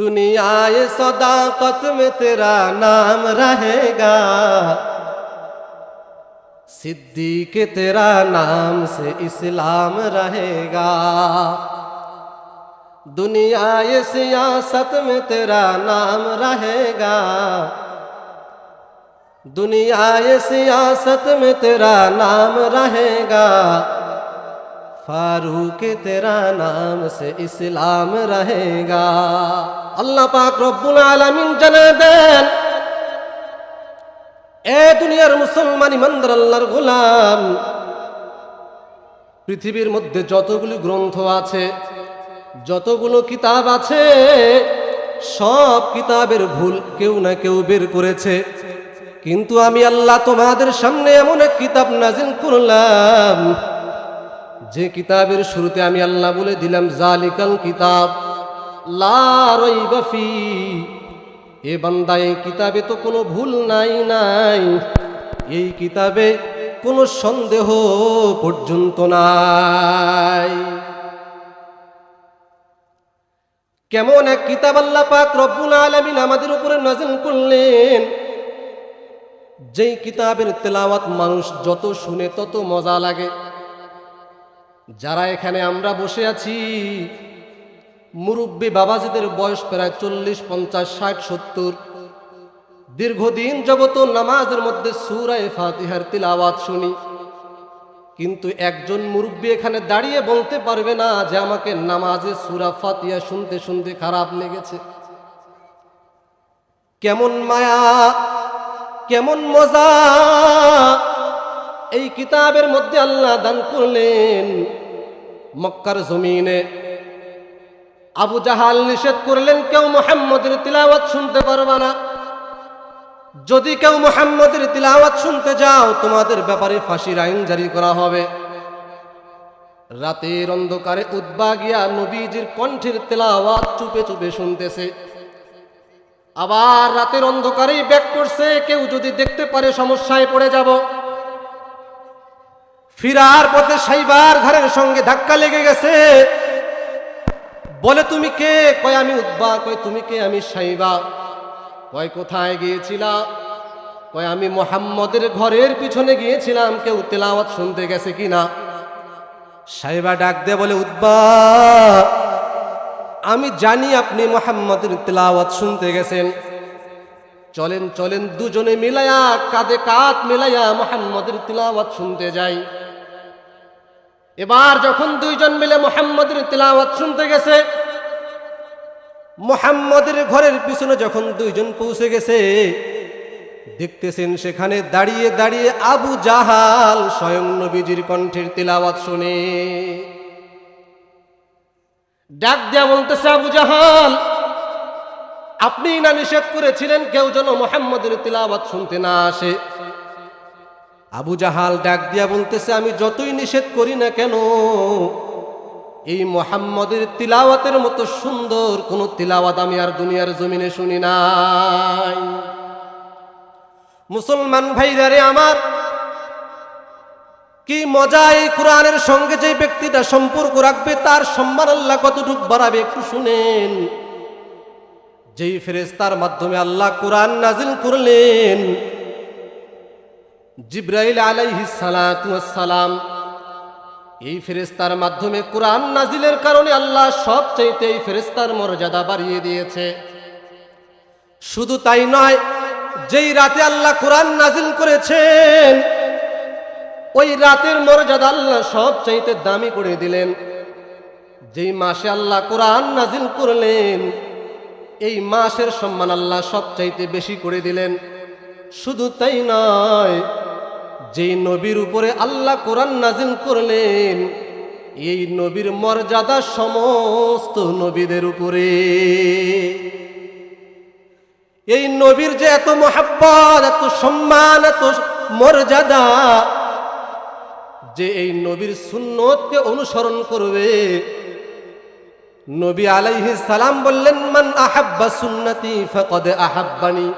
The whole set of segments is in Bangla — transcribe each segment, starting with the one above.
दुनियाए सदाकत में तेरा नाम रहेगा। सिद्दीक तेरा नाम से इस्लाम रहेगा। दुनियाए सियासत में तेरा नाम रहेगा। दुनियाए सियासत में तेरा नाम रहेगा। ফারুক, তেরা নাম সে ইসলাম রহেগা। আল্লাহ পাক রব্বুল আলমিন জানা দেন, এ দুনিয়ার মুসলমান ইমানদার আল্লাহর গোলাম, পৃথিবীর মধ্যে যতগুলি গ্রন্থ আছে, যতগুলো কিতাব আছে, সব কিতাবের ভুল কেউ না কেউ বের করেছে। কিন্তু আমি আল্লাহ তোমাদের সামনে এমন এক কিতাব নাজিল করলাম যে কিতাবের শুরুতে আমি আল্লাহ বলে দিলাম, জালিকাল কিতাব, লা রাইবা ফি। এ বান্দা, এই কিতাবে তো কোনো ভুল নাই নাই। এই কিতাবে কোনো সন্দেহ পর্যন্ত নাই। কেমন এক কিতাব আল্লাহ পাক রব্বুল আলামিন আমাদের উপরে নাজিল করলেন। যেই কিতাবের তেলাওয়াত মানুষ যত শুনে তত মজা লাগে। যারা এখানে আমরা বসে আছি, মুরব্বী বাবাজিদের বয়স প্রায় চল্লিশ, পঞ্চাশ, ষাট, সত্তর। দীর্ঘদিন জগত নামাজের মধ্যে সুরায় ফাতিহার তিল আওয়াজ শুনি। কিন্তু একজন মুরব্বী এখানে দাঁড়িয়ে বলতে পারবে না যে আমাকে নামাজে সুরা ফাতিয়া শুনতে শুনতে খারাপ লেগেছে। কেমন মায়া, কেমন মজা। এই কিতাবের মধ্যে আল্লাহ দান করলেন মক্কার জমিনে। আবু জাহাল নিষেধ করলেন, কেউ মোহাম্মদের তিলাওয়াত শুনতে পারবে না। যদি কেউ মোহাম্মদের তিলাওয়াত শুনতে যাও, তোমাদের ব্যাপারে ফাঁসির আইন জারি করা হবে। রাতের অন্ধকারে উদ্বা গিয়া নবীজির কণ্ঠের তেলাওয়াত চুপে চুপে শুনতেছে। আবার রাতের অন্ধকারেই ব্যাক করছে, কেউ যদি দেখতে পারে সমস্যায় পড়ে যাব। ফিরার পথে সাইবার ঘরের সঙ্গে ধাক্কা লেগে গেছে। বলে, তুমি কে? কয়, আমি উদ্বা কয়, তুমি কে? আমি সাইবা। কয়, কোথায় গিয়েছিলা? কয়, আমি মোহাম্মদের ঘরের পিছনে গিয়েছিলাম। কেউ তেলাওয়াত শুনতে গেছে কিনা সাইবা ডাক দে বলে, উদ্বা, আমি জানি আপনি মোহাম্মদের তেলাওয়াত শুনতে গেছেন। চলেন চলেন দুজনে মিলায়া, কাঁধে কাঁধ মিলাইয়া মোহাম্মদের তিলাওয়াত শুনতে যাই। এবার যখন দুইজন মিলে মোহাম্মদের তিলাওয়াত শুনতে গেছে, মোহাম্মদের ঘরের পিছনে যখন দুইজন পৌঁছে গেছে, দেখতেছেন সেখানে দাঁড়িয়ে দাঁড়িয়ে আবু জাহাল স্বয়ং নবীজির কণ্ঠের তিলাওয়াত শুনে। ডাক দেয়া বলতেছে, আবু জাহাল, আপনি না নিষেধ করেছিলেন, কেউ যেন মোহাম্মদের তিলাওয়াত শুনতে না আসে। আবু জাহাল ডাক দিয়া বলতেছে, আমি যতই নিষেধ করি না কেন, এই মোহাম্মদের তিলাওয়াতের মতো সুন্দর কোন তিলাওয়াত আমি আর দুনিয়ার জমিনে শুনি নাই। মুসলমান ভাইরারে আমার, কি মজা এই কোরআনের সঙ্গে যে ব্যক্তিটা সম্পর্ক রাখবে, তার সম্মান আল্লাহ কতটুক বাড়াবে একটু শুনেন। যেই ফেরেস্তার মাধ্যমে আল্লাহ কোরআন নাজিল করলেন জিব্রাইল আলাইহি সালাম এই ফেরেস্তার মাধ্যমে কোরআন নাজিলের কারণে আল্লাহ সব চাইতে এই ফেরেস্তার মর্যাদা বাড়িয়ে দিয়েছে। শুধু তাই নয়, যেই রাতে আল্লাহ কোরআন নাজিল করেছেন, ওই রাতের মর্যাদা আল্লাহ সব চাইতে দামি করে দিলেন। যেই মাসে আল্লাহ কোরআন নাজিল করলেন, এই মাসের সম্মান আল্লাহ সব চাইতে বেশি করে দিলেন। শুধু তাই নয়, যেই নবীর উপরে আল্লাহ কোরআন নাজিল করলেন, এই নবীর মর্যাদা সমস্ত নবীদের উপরে। এই নবীর যে এত মহাব্বত, এত সম্মান, এত মর্যাদা, যে এই নবীর সুন্নতকে অনুসরণ করবে, নবী আলাইহি সালাম বললেন, মান আহাব্বা সুন্নতি ফাকাদ আহাব্বানি।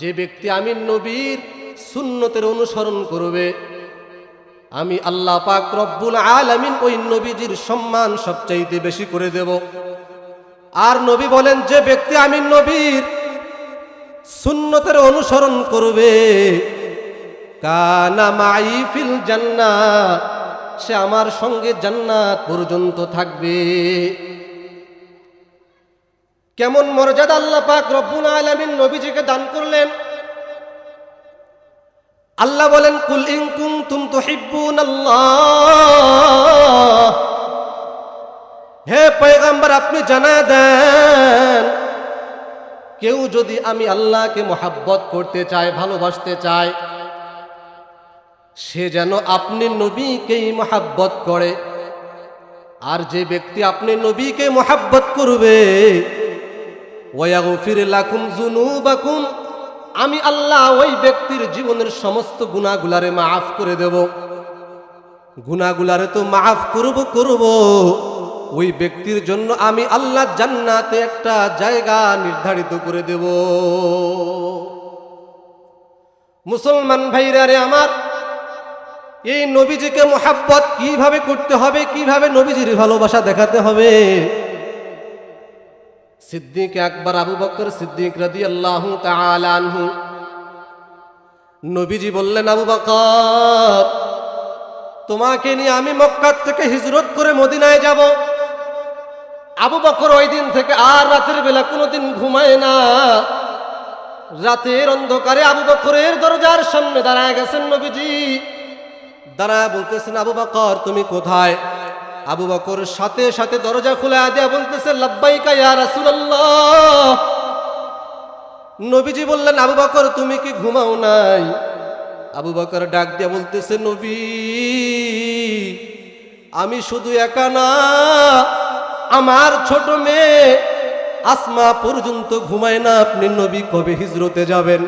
যে ব্যক্তি আমি নবীর সুন্নতের অনুসরণ করবে, আমি আল্লাহ পাক রব্বুল আলামিন ওই নবীজির সম্মান সবচাইতে বেশি করে দেব। আর নবী বলেন, যে ব্যক্তি আমি নবীর সুন্নতের অনুসরণ করবে, কানা মাই ফিল জান্নাত, সে আমার সঙ্গে জান্নাত পর্যন্ত থাকবে। কেমন মর্যাদা আল্লাহ পাক রব্বুল আলামিন নবীজিকে দান করলেন? আল্লাহ বলেন, কুল কুনতুম তুহিব্বুন আল্লাহ হে পয়গম্বর, আপনি জানা দেন, কেউ যদি আমি আল্লাহকে মোহাব্বত করতে চায় ভালোবাসতে চায় সে যেন আপনি নবীকেই মোহাব্বত করে। আর যে ব্যক্তি আপনি নবীকে মোহাব্বত করবে আমি আল্লাহ ওই ব্যক্তির জীবনের সমস্ত গুনাহগুলারে মাফ করে দেব। গুনাহগুলারে তো মাফ করব করব। ওই ব্যক্তির জন্য আমি আল্লাহ জান্নাতে একটা জায়গা নির্ধারিত করে দেব। মুসলমান ভাইরা রে আমার, এই নবীজিকে মোহাব্বত কীভাবে করতে হবে, কীভাবে নবীজির ভালোবাসা দেখাতে হবে? সিদ্দিক আকবর, আবু বকর সিদ্দিক রাদি আল্লাহ আনহু। নবীজি বললেন, আবু বকর, তোমাকে নিয়ে আমি মক্কার থেকে হিজরত করে মদিনায় যাব। আবু বকর ওই দিন থেকে আর রাতের বেলা কোনোদিন ঘুমায় না। রাতের অন্ধকারে আবু বকরের দরজার সামনে দাঁড়ায় গেছেন নবীজি। দাঁড়ায় বলতেছেন, আবু বকর, তুমি কোথায়? আবু বকর সাথে সাথে দরজা খুলে দেয়া বলতেছে, লাব্বাইকা ইয়া নবীজি বললেন, আবু বকর, তুমি কি ঘুমাও নাই? আবু বকর ডাক দিয়া বলতেছে, নবী, আমি শুধু একা না, আমার ছোট মেয়ে আসমা পর্যন্ত ঘুমায় না। আপনি নবী কবে হিজরতে যাবেন?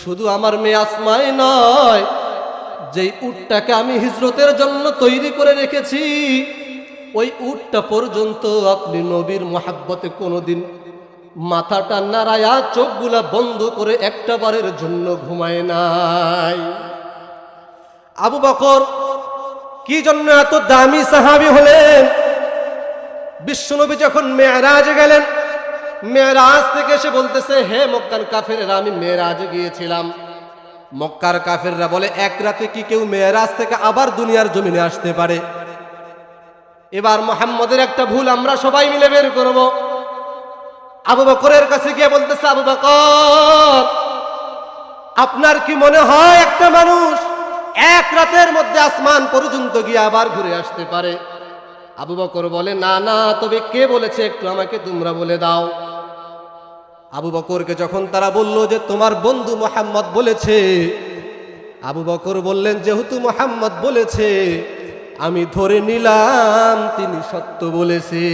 শুধু আমার মেয়ে আসমাই নয় যেই উটটাকে আমি হিজরতের জন্য তৈরি করে রেখেছি, ওই উটটা পর্যন্ত আপনি নবীর মহাব্বতে কোনোদিন মাথাটা নাড়ায়া চোখগুলা বন্ধ করে একটা বারের জন্য ঘুমায় নাই। আবু বকর কি জন্য এত দামি সাহাবি হলেন? বিশ্বনবী যখন মেয়েরাজ গেলেন, মেয়েরাজ থেকে এসে বলতেছে, হে মক্কার কাফেরেরা, আমি মেয়েরাজে গিয়েছিলাম। মক্কার কাফেররা বলে, এক রাতে কি কেউ মেয়েরাজ থেকে আবার দুনিয়ার জমিনে আসতে পারে? এবার মোহাম্মদের একটা ভুল, আমরা সবাই মিলে বের করব। আবু বকরের কাছে গিয়ে বলতেছে, আবু বকর, আপনার কি মনে হয় একটা মানুষ এক রাতের মধ্যে আসমান পর্যন্ত গিয়ে আবার ঘুরে আসতে পারে? আবু বকর বলে, না না, তবে কে বলেছে একটু আমাকে তোমরা বলে দাও। আবু বকরকে যখন তারা বলল যে তোমার বন্ধু মোহাম্মদ বলেছে, আবু বকর বললেন, যেহেতু মোহাম্মদ বলেছে, আমি ধরে নিলাম, তিনি সত্য বলেছে।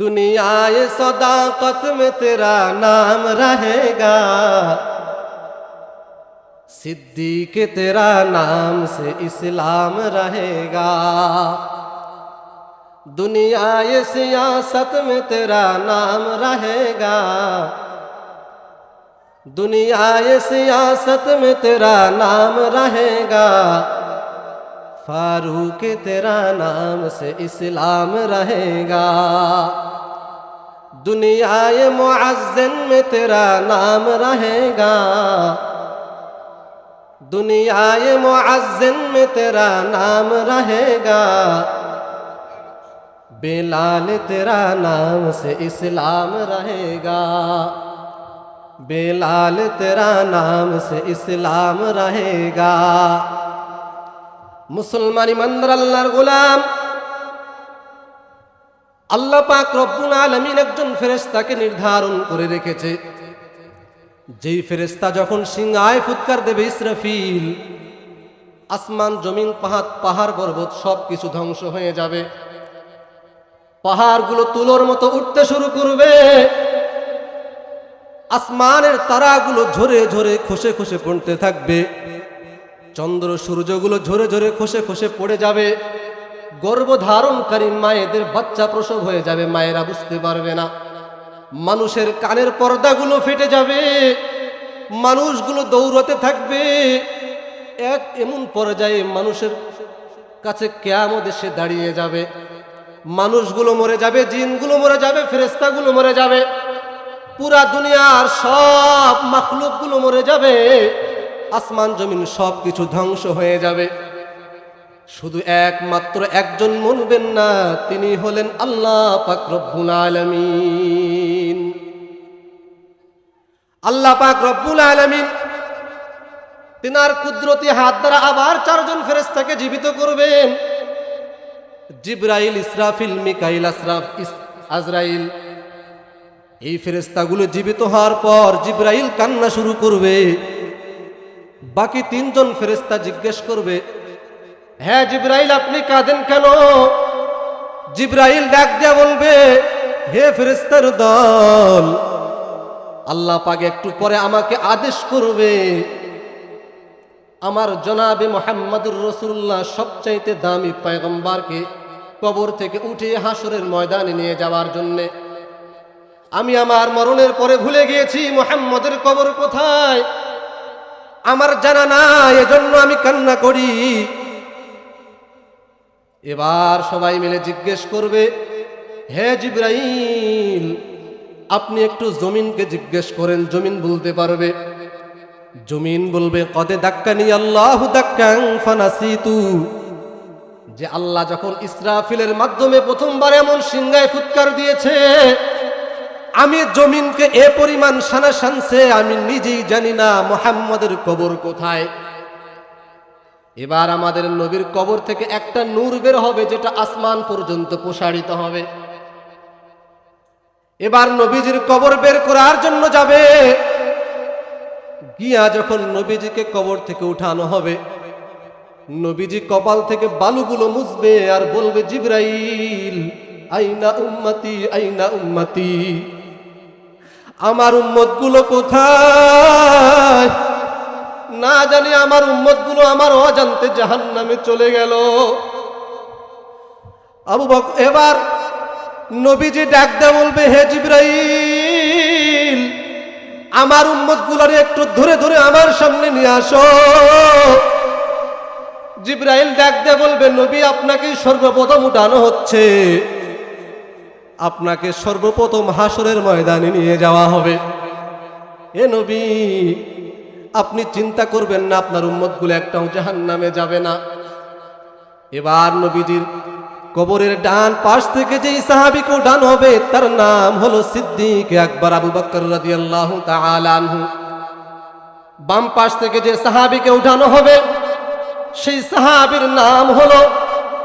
দুনিয়ায় সদাকত মে তেরা নাম রহেগা, সিদ্দিকে তেরা নাম সে ইসলাম রহেগা। रहेगा ये सियासत में तेरा नाम रहेगा। दुनिया ये सियासत में तेरा नाम रहेगा। फारूक तेरा नाम से इस्लाम रहेगा। दुनियाए मुअज्जन में तेरा नाम रहेगा। दुनियाए मुअज्जन में तेरा नाम रहेगा। बेलाल तेरा नाम से इस्लाम रहेगा बेलाल तेरा नाम से इस्लाम रहेगा মুসলমান ইমানদার আল্লাহর গোলাম আল্লাহ পাক রব্বুল আলমিন একজন ফেরেস্তাকে নির্ধারণ করে রেখেছে যেই ফেরেস্তা যখন সিংহায় ফুৎকার দেবে ইসরাফিল আসমান জমিন পাহাড় পাহাড় পর্বত সব কিছু ধ্বংস হয়ে যাবে পাহাড়গুলো তুলোর মতো উঠতে শুরু করবে। আসমানের তারাগুলো ঝরে ঝরে খসে খসে পড়তে থাকবে। চন্দ্র সূর্যগুলো ঝরে ঝরে খসে খসে পড়ে যাবে। গর্ভধারণকারী মায়েদের বাচ্চা প্রসব হয়ে যাবে, মায়েরা বুঝতে পারবে না। মানুষের কানের পর্দাগুলো ফেটে যাবে। মানুষগুলো দৌড়তে থাকবে। এক এমন পর্যায়ে মানুষের কাছে কেয়ামত এসে দাঁড়িয়ে যাবে। মানুষগুলো মরে যাবে, জিনগুলো মরে যাবে ফেরেস্তাগুলো মরে যাবে। পুরা দুনিয়ার সব মাখলুকগুলো মরে যাবে, আসমান, জমিন সব কিছু ধ্বংস হয়ে যাবে। শুধু একমাত্র একজন মনবেন না, তিনি হলেন আল্লাহ পাক রব্বুল আলামিন। আল্লাহ পাক রব্বুল আলামিন তিনার কুদরতি হাত দ্বারা আবার চারজন ফেরেস্তাকে জীবিত করবেন। জিব্রাইল, ইসরাফিল, মিকাইল আসরাফ আজরাইল। এই ফেরেশতাগুলো জীবিত হওয়ার পর জিব্রাইল কান্না শুরু করবে। বাকি তিনজন ফেরেশতা জিজ্ঞেস করবে হ্যাঁ জিব্রাইল, আপনি কাঁদেন কেন? জিব্রাইল ডাক দেয়া বলবে, হে ফেরেস্তার দল, আল্লাহ পাকে একটু পরে আমাকে আদেশ করবে। আমার জনাবে মোহাম্মদুর রসুল্লাহ সবচাইতে দামি পয়গম্বারকে কবর থেকে উঠে হাসরের ময়দানে নিয়ে যাওয়ার জন্যে। আমি আমার মরণের পরে ভুলে গিয়েছি, মোহাম্মদের কবর কোথায়? আমার জানা নাই, এজন্য আমি কান্না করি। এবার সবাই মিলে জিজ্ঞেস করবে, হে জিব্রাইল, আপনি একটু জমিনকে জিজ্ঞেস করেন, জমিন বলতে পারবে? জমিন বলবে, কদে দাক্কানি আল্লাহ দাক্কাং ফানাসিতু। যে আল্লাহ যখন ইসরাফিলের মাধ্যমে প্রথমবার এমন সিংহায় ফুৎকার দিয়েছে, আমি জমিনকে এ পরিমাণ সানা শানছে আমি নিজেই জানি না মোহাম্মদের কবর কোথায়। এবার আমাদের নবীর কবর থেকে একটা নূর বের হবে, যেটা আসমান পর্যন্ত প্রসারিত হবে। এবার নবীজির কবর বের করার জন্য যাবে। গিয়া যখন নবীজিকে কবর থেকে উঠানো হবে নবীজি কপাল থেকে বালুগুলো মুছবে আর বলবে, জিব্রাইল, আইনা উম্মতি আইনা উম্মতি। আমার উম্মতগুলো কোথায়? না জানি আমার উম্মতগুলো আমার অজান্তে জাহান নামে চলে গেল। আবু বক, এবার নবীজি ডাক দেয়া বলবে, হে জিব্রাইল, আমার উম্মতগুলোরে একটু ধরে ধরে আমার সামনে নিয়ে আসো। জিব্রাইল ডাক দিয়ে বলবে, নবী, আপনাকে সর্বপ্রথম উঠানো হচ্ছে। আপনাকে সর্বপ্রথম হাসরের ময়দানে নিয়ে যাওয়া হবে। এ নবী, আপনি চিন্তা করবেন না, আপনার উম্মতগুলো একটাও জাহান নামে যাবে না। এবার নবীজির কবরের ডান পাশ থেকে যেই সাহাবিকে ডান হবে, তার নাম হলো সিদ্দিক আকবর আবু বকর রাদিয়াল্লাহু তাআলা আনহু। বাম পাশ থেকে যে সাহাবিকে উঠানো হবে সেই সাহাবীর নাম হলো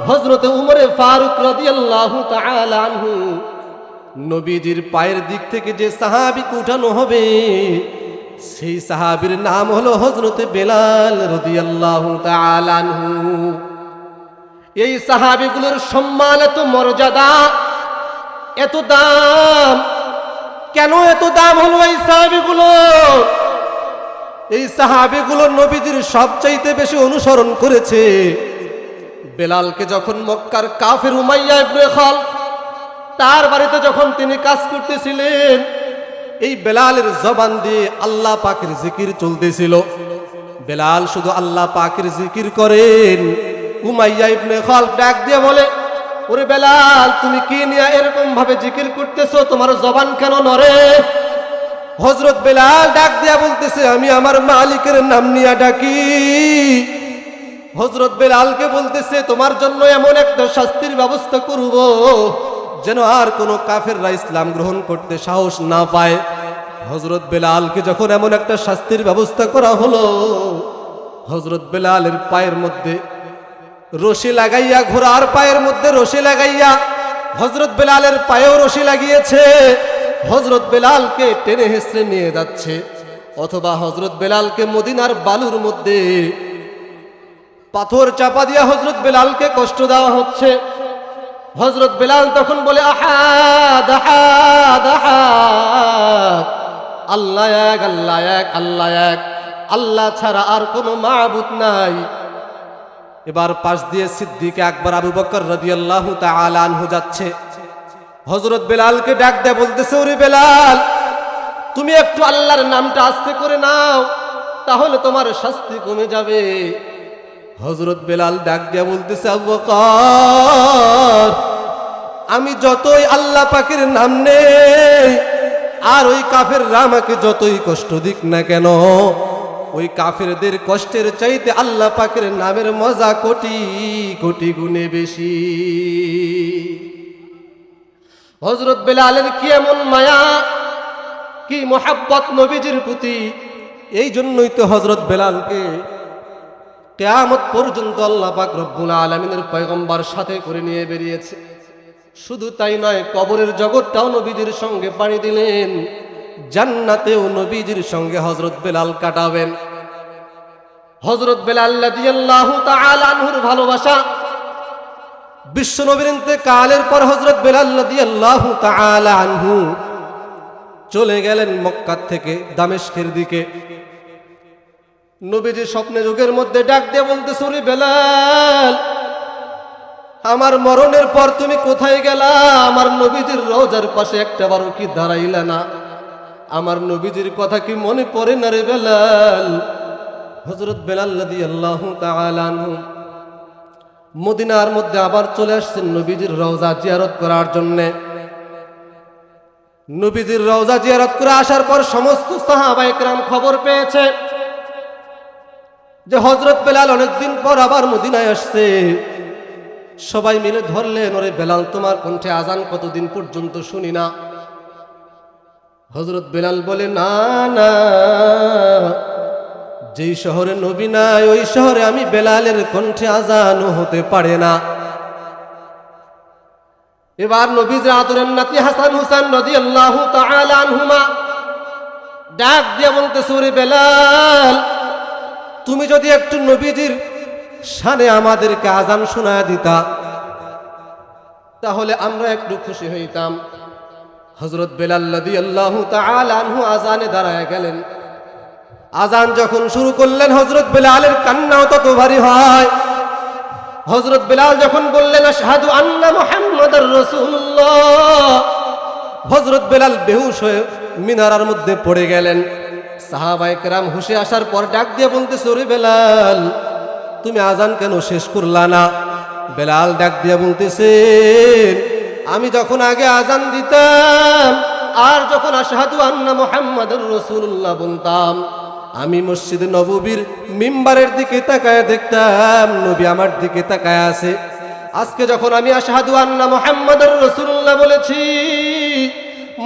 হযরত উমরে ফারুক রাদিয়াল্লাহু তাআলা আনহু। নবীজির পায়ের দিক থেকে যে সাহাবিকে উঠানো হবে, সেই সাহাবীর নাম হলো হযরত বেলাল রাদিয়াল্লাহু তাআলা আনহু। এই সাহাবিগুলোর সম্মান এত মর্যাদা, এত দাম, কেন এত দাম হলো এই সাহাবিগুলো এই সাহাবিগুলো নবীজির সবচাইতে বেশি অনুসরণ করেছে। বেলালকে যখন মক্কার কাফের উমাইয়া ইবনে তার বাড়িতে যখন তিনি কাজ করতেছিলেন, এই বেলালের জবান দিয়ে আল্লাহ পাকের জিকির চলতেছিল। বেলাল শুধু আল্লাহ পাকের জিকির করেন। উমাইয়া ইবনে খাল ডাক দিয়ে বলে, ওরে বেলাল, তুমি কি নিয়ে এরকম ভাবে জিকির করতেছো? তোমার জবান কেন নরে হজরত বেলাল ডাক দিয়া বলতেছে, আমি আমার মালিকের নাম নিয়ে ডাকি। হজরত বেলালকে বলতেছে, তোমার জন্য এমন একটা শাস্তির ব্যবস্থা করব যেন আর কোনো কাফেররা ইসলাম গ্রহণ করতে সাহস না পায়। হজরত বেলালকে যখন এমন একটা শাস্তির ব্যবস্থা করা হলো হজরত বেলালের পায়ের মধ্যে রশি লাগাইয়া, ঘোড়ার পায়ের মধ্যে রশি লাগাইয়া হজরত বেলালের পায়েও রশি লাগিয়েছে। হজরত বেলালকে টেনে হেসড়ে নিয়ে যাচ্ছে, অথবা হজরত বেলালকে মদিনার বালুর মধ্যে পাথর চাপা দিয়া হজরত বেলালকে কষ্ট দেওয়া হচ্ছে। হজরত বেলাল তখন বলে আল্লাহ এক আল্লাহ এক আল্লাহ এক, আল্লাহ ছাড়া আর কোনো মাবুদ নাই। এবার পাশ দিয়ে সিদ্দিক একবার আবু বকর রাদিয়াল্লাহু তাআলা আনহু যাচ্ছে। হযরত বেলালকে ডাক দেয়া বলতেছে, ওরে বেলাল, তুমি একটু আল্লাহর নামটা আস্তে করে নাও, তাহলে তোমার শাস্তি কমে যাবে। হজরত বেলাল ডাক দেয়া বলতেছে আমি যতই আল্লাহ পাকের নাম নেই, আর ওই কাফের আমাকে যতই কষ্ট দিক না কেন, ওই কাফেরদের কষ্টের চাইতে আল্লাহ পাকের নামের মজা কোটি কোটি গুণে বেশি। হজরত বেলালের কি এমন মায়া? কি মোহাব্বত নবীজির প্রতি? এই জন্যই তো হজরত বেলালকে কেয়ামত পর্যন্ত আল্লাহ পাক রব্বুল আলমিনের পয়গম্বার সাথে করে নিয়ে বেরিয়েছে। শুধু তাই নয়, কবরের জগৎটাও নবীজির সঙ্গে পাড়ি দিলেন। জান্নাতেও নবীজির সঙ্গে হজরত বেলাল কাটাবেন। হজরত বেলাল ভালোবাসা বিশ্ব নবীর কালের পর হজরত তাআলা আনহু চলে গেলেন মক্কার থেকে দামেস্কের দিকে। নবীজি স্বপ্নে যুগের মধ্যে ডাক দিয়ে বলতে সরি বেলাল, আমার মরণের পর তুমি কোথায় গেলা? আমার নবীজির রোজার পাশে একটা বারো কি দাঁড়াইলা না? আমার নবীজির কথা কি মনে পড়ে না রে বেলাল? হজরত বেলাল আল্লাহ তালানহু মদিনার মধ্যে আবার চলে আসছেন নবীজির রওজা জিয়ারত করার জন্যে। নবীজির রওজা জিয়ারত করে আসার পর সমস্ত সাহাবা একরাম খবর পেয়েছে যে হজরত বেলাল অনেকদিন পর আবার মদিনায় আসছে। সবাই মিলে ধরলেন, ওরে বেলাল, তোমার কণ্ঠে আজান কতদিন পর্যন্ত শুনি না? হজরত বেলাল বলে, না না। যেই শহরে নবী নাই, ওই শহরে আমি বেলালের কণ্ঠে আজানও হতে পারে না। এবার নবীজ আদরের নাতি হাসান হুসান নদী আল্লাহ আনহুমা ডাক দিয়ে বলতে সুরে বেলাল, তুমি যদি একটু নবীজির শানে আমাদেরকে আজান শোনা দিতা, তাহলে আমরা একটু খুশি হইতাম। হজরত বেলাল্লাদি আল্লাহ আনহু আজানে দাঁড়ায় গেলেন। আজান যখন শুরু করলেন হজরত বেলালের কান্নাও তত ভারী হয়। হজরত বেলাল যখন বললেন সাধু আন্না মোহাম্মদ রসুল্লাহ হজরত বেলাল বেহুশ হয়ে মিনারার মধ্যে পড়ে গেলেন। সাহাবাইকরাম হুশে আসার পর ডাক দিয়ে বলতে সরি বেলাল, তুমি আজান কেন শেষ করলা না? বেলাল ডাক দিয়ে বলতেছে, আমি যখন আগে আজান দিতাম, আর যখন আশহাদু আন্না মোহাম্মদুর রসুল্লাহ বলতাম আমি মসজিদ নববীর মিম্বারের দিকে তাকায় দেখতাম, নবী আমার দিকে তাকায় আছে। আজকে যখন আমি আশহাদু আন্না মোহাম্মদুর রসুল্লাহ বলেছি,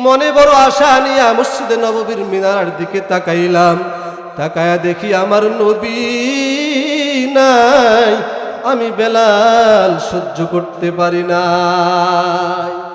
মনে বড় আশা নিয়ে মসজিদে নববীর মিনার দিকে তাকাইলাম। তাকায়া দেখি আমার নবী নাই, আমি বেলাল সহ্য করতে পারি নাই।